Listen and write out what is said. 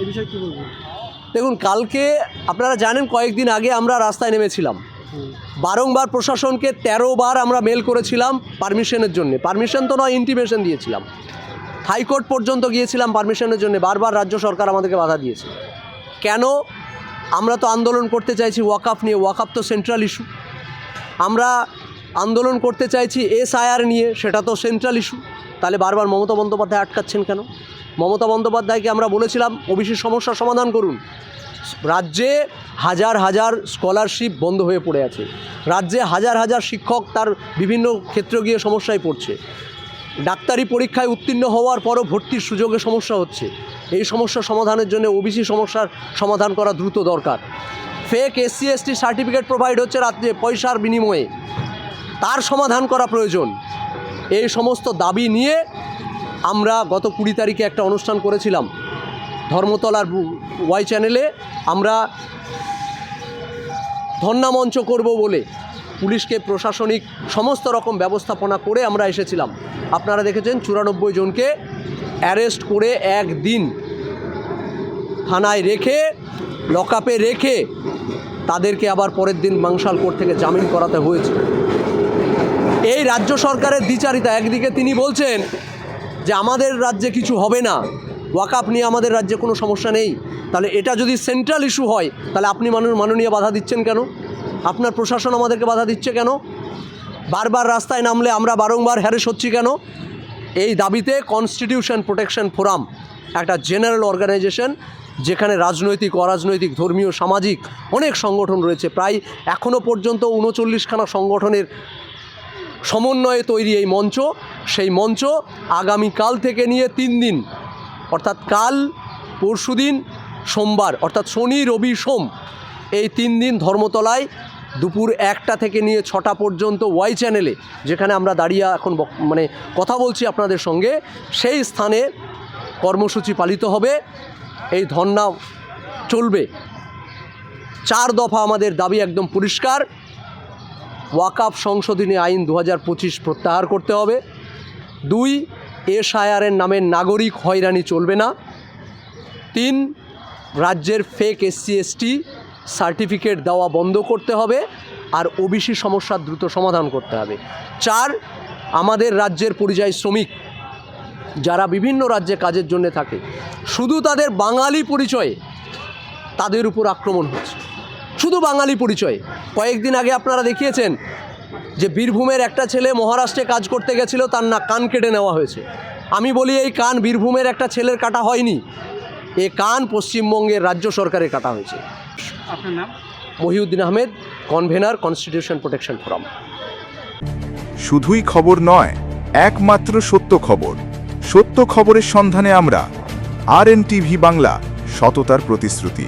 এই বিষয়ে কি বলবেন দেখুন কালকে আপনারা জানেন কয়েকদিন আগে আমরা রাস্তায় নেমেছিলাম। বারংবার প্রশাসনকে তেরো বার আমরা মেল করেছিলাম পারমিশনের জন্য। পারমিশন তো নয় ইন্টিমেশন দিয়েছিলাম। হাইকোর্ট পর্যন্ত গিয়েছিলাম পারমিশনের জন্য। বারবার রাজ্য সরকার আমাদেরকে বাধা দিয়েছে। কেন? আমরা তো আন্দোলন করতে চাইছি ওয়াকআপ নিয়ে। ওয়াকআপ তো সেন্ট্রাল ইস্যু আমরা আন্দোলন করতে চাইছি এসআইআর নিয়ে। সেটা তো সেন্ট্রাল ইস্যু তাহলে বারবার মমতা বন্দ্যোপাধ্যায় আটকাচ্ছেন কেন? মমতা বন্দ্যোপাধ্যায়কে আমরা বলেছিলাম ওবিসির সমস্যার সমাধান করুন। রাজ্যে হাজার হাজার স্কলারশিপ বন্ধ হয়ে পড়ে আছে। রাজ্যে হাজার হাজার শিক্ষক তার বিভিন্ন ক্ষেত্রে গিয়ে সমস্যায় পড়ছে। ডাক্তারি পরীক্ষায় উত্তীর্ণ হওয়ার পরও ভর্তির সুযোগে সমস্যা হচ্ছে। এই সমস্যা সমাধানের জন্য ওবিসি সমস্যার সমাধান করা দ্রুত দরকার। Fake SC ST certificate provide হচ্ছে রাজ্যে পয়সার বিনিময়ে। তার সমাধান করা প্রয়োজন। এই সমস্ত দাবি নিয়ে আমরা গত কুড়ি তারিখে একটা অনুষ্ঠান করেছিলাম ধর্মতলার ওয়াই চ্যানেলে। আমরা ধর্ণা মঞ্চ করব বলে পুলিশকে প্রশাসনিক সমস্ত রকম ব্যবস্থাপনা করে আমরা এসেছিলাম। আপনারা দেখেছেন চুরানব্বই জনকে অ্যারেস্ট করে একদিন থানায় রেখে, লকআপে রেখে তাদেরকে আবার পরের দিন মাংসাল কোর্ট থেকে জামিন করাতে হয়েছে। এই রাজ্য সরকারের দ্বিচারিতা। একদিকে তিনি বলছেন যে আমাদের রাজ্যে কিছু হবে না ওয়াকাপ নিয়ে আমাদের রাজ্যে কোনো সমস্যা নেই, তাহলে এটা যদি সেন্ট্রাল ইস্যু হয়, তাহলে আপনি মানুষ মাননীয় বাধা দিচ্ছেন কেন? আপনার প্রশাসন আমাদেরকে বাধা দিচ্ছে কেন? বারবার রাস্তায় নামলে আমরা বারংবার হ্যারেস হচ্ছি কেন? এই দাবিতে কনস্টিটিউশন প্রোটেকশন ফোরাম একটা জেনারেল অর্গানাইজেশন যেখানে রাজনৈতিক, অরাজনৈতিক, ধর্মীয়, সামাজিক অনেক সংগঠন রয়েছে। প্রায় এখনও পর্যন্ত উনচল্লিশখানা সংগঠনের সমন্বয়ে তৈরি এই মঞ্চ। সেই মঞ্চ আগামীকাল থেকে নিয়ে তিন দিন, অর্থাৎ কাল পরশুদিন সোমবার, অর্থাৎ শনি, রবি, সোম, এই তিন দিন ধর্মতলায় দুপুর একটা থেকে নিয়ে ছটা পর্যন্ত ওয়াই চ্যানেলে, যেখানে আমরা দাঁড়িয়ে এখন মানে কথা বলছি আপনাদের সঙ্গে, সেই স্থানে কর্মসূচি পালিত হবে। এই ধর্না চলবে। চার দফা আমাদের দাবি একদম পরিষ্কার। ওয়াকাফ সংশোধনী আইন দু হাজার পঁচিশ প্রত্যাহার করতে হবে। দুই, এসআইআরের নামে নাগরিক হয়রানি চলবে না। তিন, রাজ্যের ফেক এসসি এসটি সার্টিফিকেট দেওয়া বন্ধ করতে হবে আর ওবিসি সমস্যার দ্রুত সমাধান করতে হবে। চার, আমাদের রাজ্যের পরিযায়ী শ্রমিক যারা বিভিন্ন রাজ্যে কাজের জন্য থাকে, শুধু তাদের বাঙালি পরিচয়ে তাদের উপর আক্রমণ হচ্ছে। শুধু বাঙালি পরিচয়ে কয়েকদিন আগে আপনারা দেখিয়েছেন যে বীরভূমের একটা ছেলে মহারাষ্ট্রে কাজ করতে গেছিল তার না কান কেটে নেওয়া হয়েছে। আমি বলি এই কান বীরভূমের একটা ছেলের কাটা হয়নি। এ কান পশ্চিমবঙ্গের রাজ্য সরকারের কাটা হয়েছে। আপনার নাম? Mohiuddin Ahmed convener constitution protection forum শুধুই খবর নয় একমাত্র সত্য খবর। সত্য খবরের সন্ধানে আমরা আর বাংলা সততার প্রতিশ্রুতি।